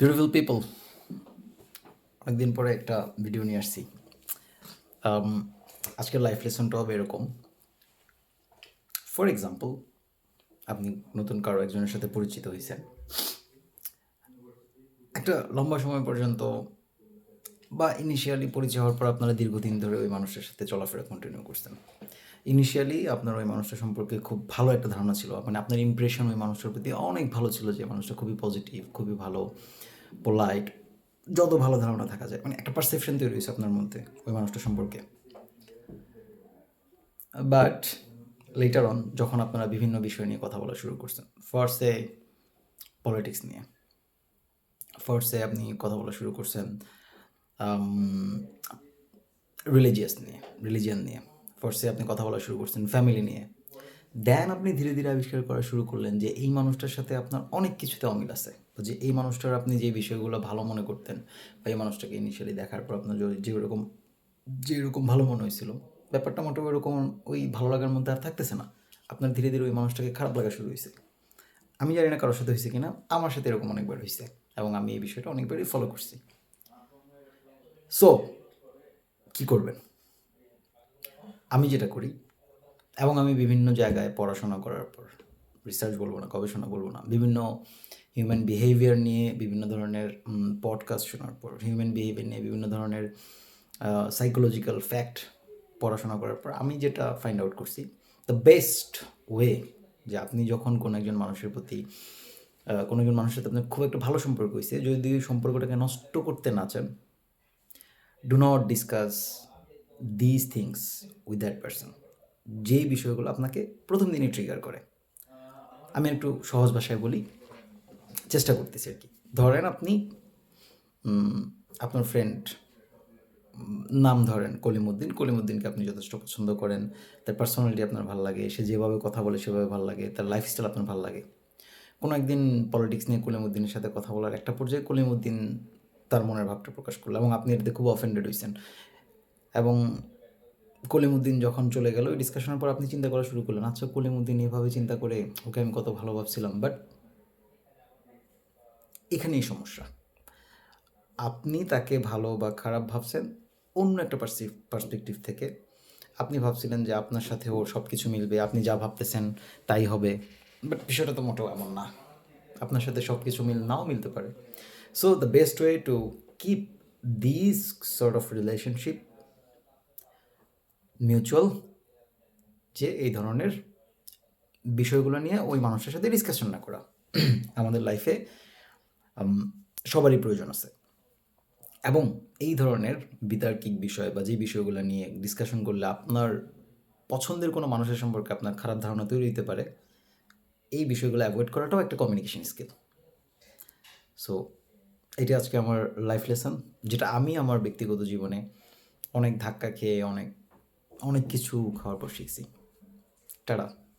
Beautiful people অনেকদিন পরে একটা ভিডিও নিয়ে আসছি। Um, আজকের লাইফ লেসনটা হবে এরকম। ফর এক্সাম্পল আপনি নতুন কারও একজনের সাথে পরিচিত হয়েছেন। একটা লম্বা সময় পর্যন্ত বা ইনিশিয়ালি পরিচয় হওয়ার পর আপনারা দীর্ঘদিন ধরে ওই মানুষের সাথে চলাফেরা কন্টিনিউ করছেন। ইনিশিয়ালি আপনার ওই মানুষটা সম্পর্কে খুব ভালো একটা ধারণা ছিল। মানে আপনার ইমপ্রেশন ওই মানুষটার প্রতি অনেক ভালো ছিল যে মানুষটা খুবই পজিটিভ খুবই ভালো। পোলাইট যত ভালো ধারণা থাকা যায় মানে একটা পারসেপশন তৈরি হয়েছে আপনার মধ্যে ওই মানুষটা সম্পর্কে। বাট লেটার অন যখন আপনারা বিভিন্ন বিষয় নিয়ে কথা বলা শুরু করছেন ফার্স্টে পলিটিক্স নিয়ে। ফার্স্টে আপনি কথা বলা শুরু করছেন রিলিজিয়াস নিয়ে রিলিজিয়ান নিয়ে। ফার্স্টে আপনি কথা বলা শুরু করছেন ফ্যামিলি নিয়ে। দেন আপনি ধীরে ধীরে আবিষ্কার করা শুরু করলেন যে এই মানুষটার সাথে আপনার অনেক কিছুতে অমিল আছে। যে এই মানুষটার আপনি যে বিষয়গুলো ভালো মনে করতেন বা এই মানুষটাকে ইনিশিয়ালি দেখার পর আপনার যেরকম যেরকম ভালো মনে হয়েছিল, ব্যাপারটা মোটামুটি ওরকম ওই ভালো লাগার মধ্যে আর থাকতেছে না। আপনার ধীরে ধীরে ওই মানুষটাকে খারাপ লাগা শুরু হয়েছে। আমি জানি না কারোর সাথে হয়েছে কিনা, আমার সাথে এরকম অনেকবার হয়েছে এবং আমি এই বিষয়টা অনেকবারই ফলো করছি। সো কি করবেন? আমি যেটা করি এবং আমি বিভিন্ন জায়গায় পড়াশোনা করার পর রিসার্চ বলব না, গবেষণা বলব না, বিভিন্ন হিউম্যান বিহেভিয়ার নিয়ে বিভিন্ন ধরনের পডকাস্ট শোনার পর হিউম্যান বিহেভিয়ার নিয়ে বিভিন্ন ধরনের সাইকোলজিক্যাল ফ্যাক্ট পড়াশোনা করার পর আমি যেটা ফাইন্ড আউট করছি দ্য বেস্ট ওয়ে যে আপনি যখন কোনো একজন মানুষের প্রতি কোনো একজন মানুষের সাথে আপনার খুব একটা ভালো সম্পর্ক হয়েছে, যদি সম্পর্কটাকে নষ্ট করতে না চান do not discuss this things with that person যেই বিষয়গুলো আপনাকে প্রথম দিনই ট্রিগার করে। আমি একটু সহজ ভাষায় বলি, চেষ্টা করতেছি আর কি। ধরেন আপনি আপনার ফ্রেন্ড নাম ধরেন কলিমুদ্দিন। কলিমুদ্দিনকে আপনি যথেষ্ট পছন্দ করেন। তার পার্সোনালিটি আপনার ভালো লাগে, সে যেভাবে কথা বলে সেভাবে ভালো লাগে, তার লাইফস্টাইল আপনার ভালো লাগে। কোনো একদিন পলিটিক্স নিয়ে কলিমুদ্দিনের সাথে কথা বলার একটা পর্যায়ে কলিমুদ্দিন তার মনের ভাবটা প্রকাশ করল এবং আপনি এটাতে খুব অফেন্ডেড হয়েছেন এবং কলিমুদ্দিন যখন চলে গেল ওই ডিসকাশনের পর আপনি চিন্তা করা শুরু করলেন আচ্ছা কলিমুদ্দিন এভাবে চিন্তা করে ওকে আমি কত ভালো ভাবছিলাম। বাট এখানেই সমস্যা। আপনি তাকে ভালো বা খারাপ ভাবছেন অন্য একটা পার্সপেক্টিভ থেকে। আপনি ভাবছিলেন যে আপনার সাথে ওর সব কিছু মিলবে, আপনি যা ভাবতেছেন তাই হবে। বাট বিষয়টা তো মোটেও এমন না। আপনার সাথে সব কিছু মিল নাও মিলতে পারে। So the best way to keep this sort of relationship mutual যে এই ধরনের বিষয়গুলো নিয়ে ওই মানুষের সাথে ডিসকাশন না করা। আমাদের লাইফে সবারই প্রয়োজন আছে। এবং এই ধরনের বিতার্কিক বিষয় বা যে বিষয়গুলো নিয়ে ডিসকাশন করলে আপনার পছন্দের কোনো মানুষের সম্পর্কে আপনার খারাপ ধারণা তৈরি হতে পারে, এই বিষয়গুলো অ্যাভয়েড করাটাও একটা কমিউনিকেশন স্কিল সো এটি আজকে আমার লাইফ লেসন যেটা আমি আমার ব্যক্তিগত জীবনে অনেক ধাক্কা খেয়ে, অনেক অনেক কিছু খাওয়ার পর শিখছি। টাটা।